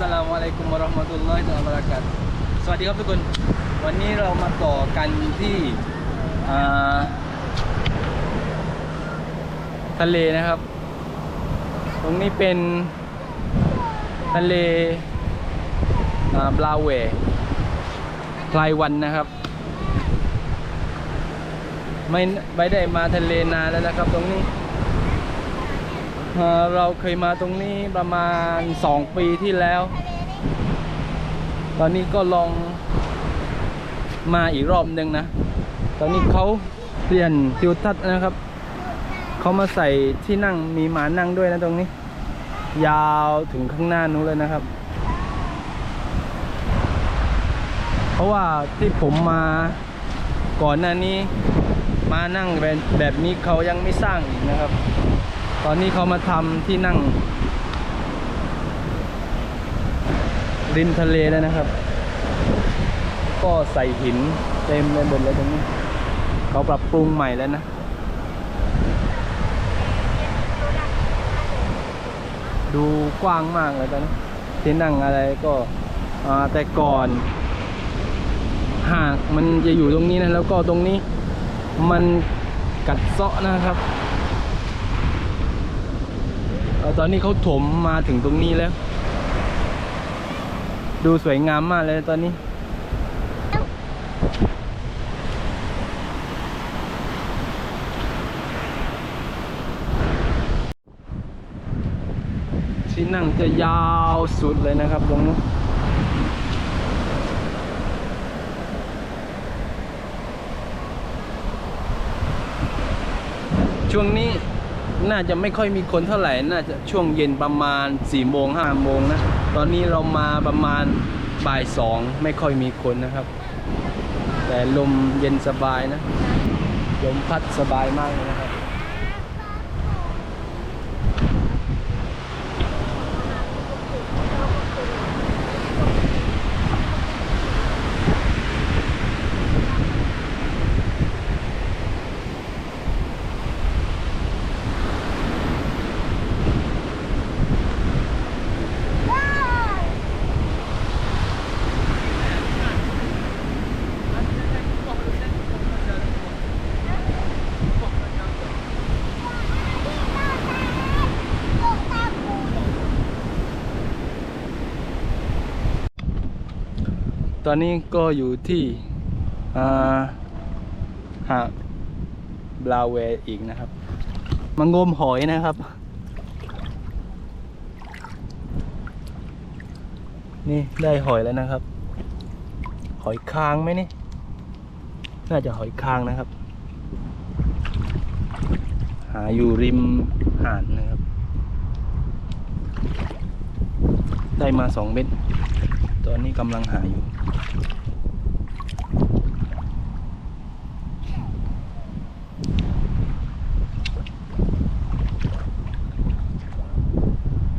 สลามุอะลัยกุมวะราะห์มะตุลลอฮิวะบะเราะกาตุสวัสดีครับทุกคน วันนี้เรามาต่อกันที่อ่าทะเลนะครับ ตรงนี้เป็นทะเลอ่าบลาเวไพลวันนะครับ ไม่ไม่ได้มาทะเลนานแล้วนะครับตรงนี้ เราเคยมาตรงนี้ประมาณ 2 ปีที่แล้ว ตอนนี้ก็ลองมาอีกรอบหนึ่งนะ ตอนนี้เขาเปลี่ยนทิวทัศน์นะครับ เขามาใส่ที่นั่งมีหมานั่งด้วยนะตรงนี้ ยาวถึงข้างหน้านู้นเลยนะครับ เพราะว่าที่ผมมาก่อนหน้านี้ มานั่งแบบแบบนี้เขายังไม่สร้างอีกนะครับ ตอนนี้เขามาทำที่นั่ง ริมทะเลแล้วนะครับ ก็ใส่หินเต็มเลยหมดเลยตรงนี้ เขาปรับปรุงใหม่แล้วนะดูกว้างมากเลยตอนนี้ที่นั่งอะไรก็แต่ก่อน หากมันจะอยู่ตรงนี้นะ แล้วก็ตรงนี้มันกัดเซาะนะครับ ตอนนี้เขาถมมาถึงตรงนี้แล้ว ดูสวยงามมากเลยตอนนี้ ที่นั่งจะยาวสุดเลยนะครับตรงนู้นช่วงนี้ น่าจะไม่ค่อยมีคนเท่าไหร่ น่าจะช่วงเย็นประมาณ4ี่โมงห้าโมงนะ ตอนนี้เรามาประมาณบ่ายสองไม่ค่อยมีคนนะครับ แต่ลมเย็นสบายนะ ลมพัดสบายมากเลยนะครับ ตอนนี้ก็อยู่ที่หาดบลาเวอีกนะครับมางมหอยนะครับ นี่ได้หอยแล้วนะครับ หอยคางไหมนี่ น่าจะหอยคางนะครับ หาอยู่ริมหาดนะครับ ได้มาสองเม็ด ตอนนี้กำลังหาอยู่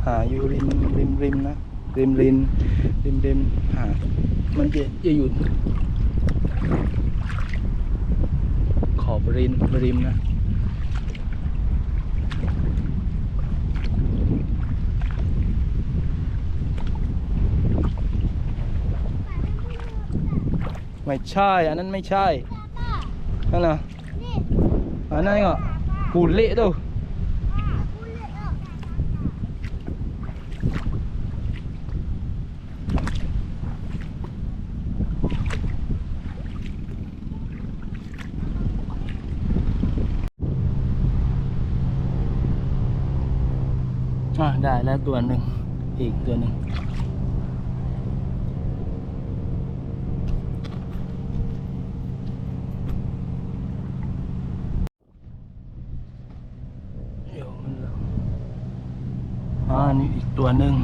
หาอยู่ริมริมริมนะ ริมริมริมริมหา มันจะจะอยู่ขอบริมริมนะ ไม่ใช่ อันนั้นไม่ใช่นั่นน่ะอันนั้นก็กูเละตัวอะได้แล้วตัวหนึ่งอีกตัวหนึ่ง เดี๋ยวมันลง อันนี้อีกตัวหนึ่ง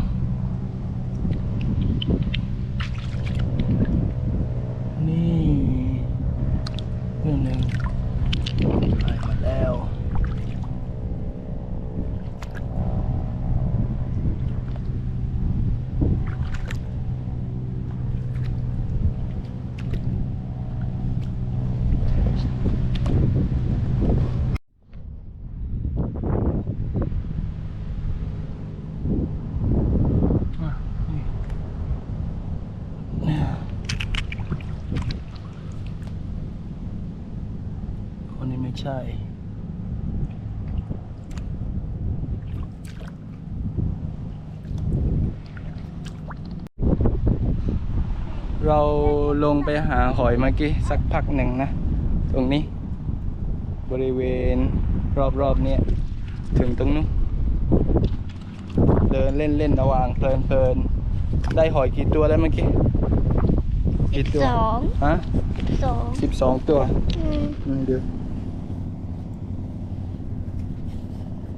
นี่นี่หนึ่งหายมาแล้ว อะนี่ ใช่เราลงไปหาหอยเมื่อกี้สักพักหนึ่งนะ ตรงนี้ บริเวณรอบๆเนี้ยถึงตรงนู้นเดินเล่นเล่นๆระหว่างเพลินเพลินๆได้หอยกี่ตัวแล้วเมื่อกี้กี่ตัวสองฮะสองสิบสองตัว อืมอืมดู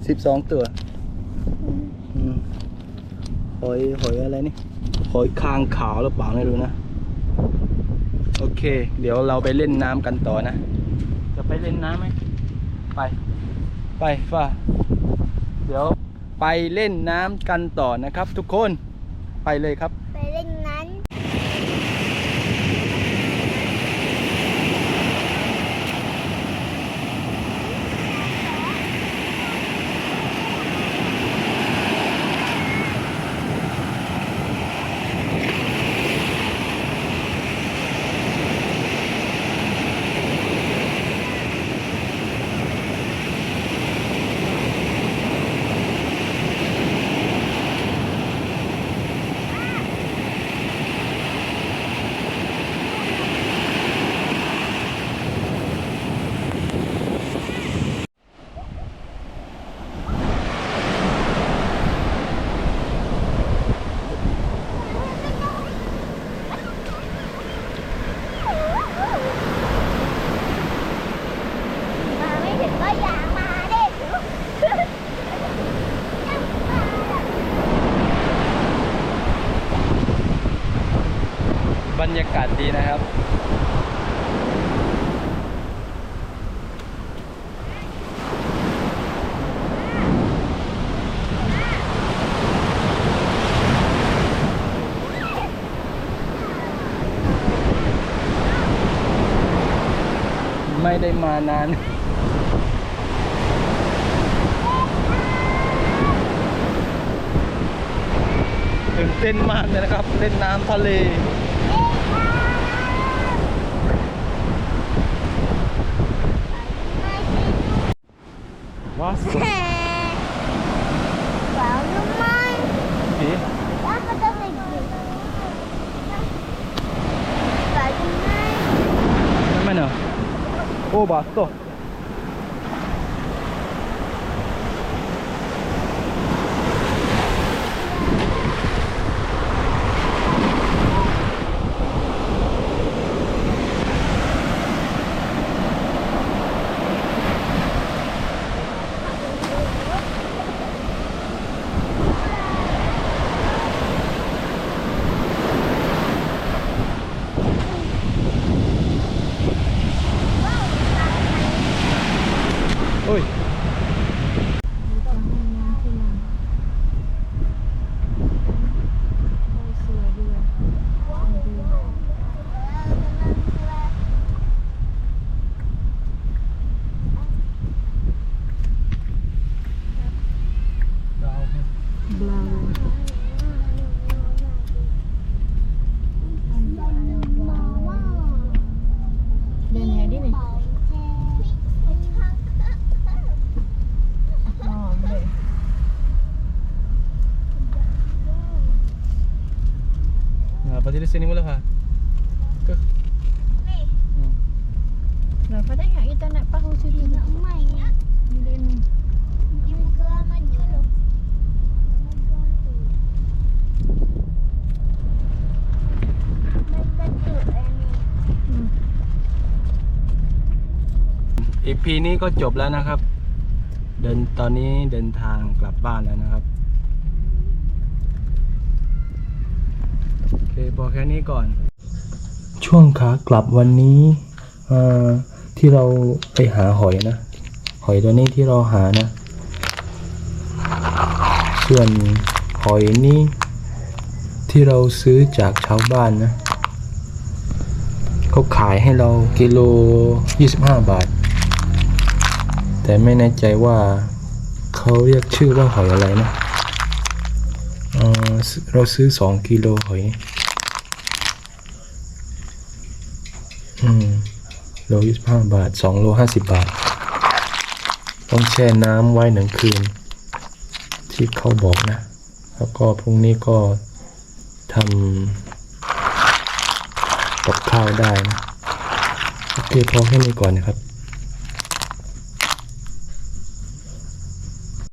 สิบสองตัวอืมอืมหอยหอยอะไรนี่ หอยคางขาวหรือเปล่าไม่รู้นะ โอเค เดี๋ยวเราไปเล่นน้ำกันต่อนะ จะไปเล่นน้ำไหมไป ไปฟ้าเดี๋ยวไปเล่นน้ำกันต่อนะครับ ทุกคนไปเลยครับ ไปเล่นนั้น มาไม่ถึงก็อย่ามาเด็ก บรรยากาศดีนะครับ ไม่ได้มานานตื่นเต้นมากเลยนะครับ เล่นน้ำทะเลว้าวสวย ว้าวรู้ไหม ดี ว่าเขาจะไปกินว้าวรู้ไหม ไม่เนอะ โอ้บาสโต โอ้ย เดินแหดินี่หอมเลย Nah, pati di sini mula ha. Ke. Ni. Hmm. Kenapa tak ingat kita nak pahu situ nak main ya. Bila ni Ibu ke maju lo. EP นี้ก็จบแล้วนะครับ เดินตอนนี้เดินทางกลับบ้านแล้วนะครับ โอเคพอแค่นี้ก่อน ช่วงขากลับวันนี้ที่เราไปหาหอยนะ หอยตัวนี้ที่เราหานะ ส่วนหอยนี้ที่เราซื้อจากชาวบ้านนะเขาขายให้เรากิโล 25 บาท แต่ไม่แน่ใจว่าเขาเรียกชื่อว่าหอยอะไรนะเอ่อเราซื้อ 2 กิโลหอย อืม โล25บาท2โล50บาท ต้องแช่น้ำไว้หนึ่งคืน ที่เขาบอกนะ แล้วก็พรุ่งนี้ก็ทำกับข้าวได้นะ โอเคพอแค่นี้ก่อนนะครับ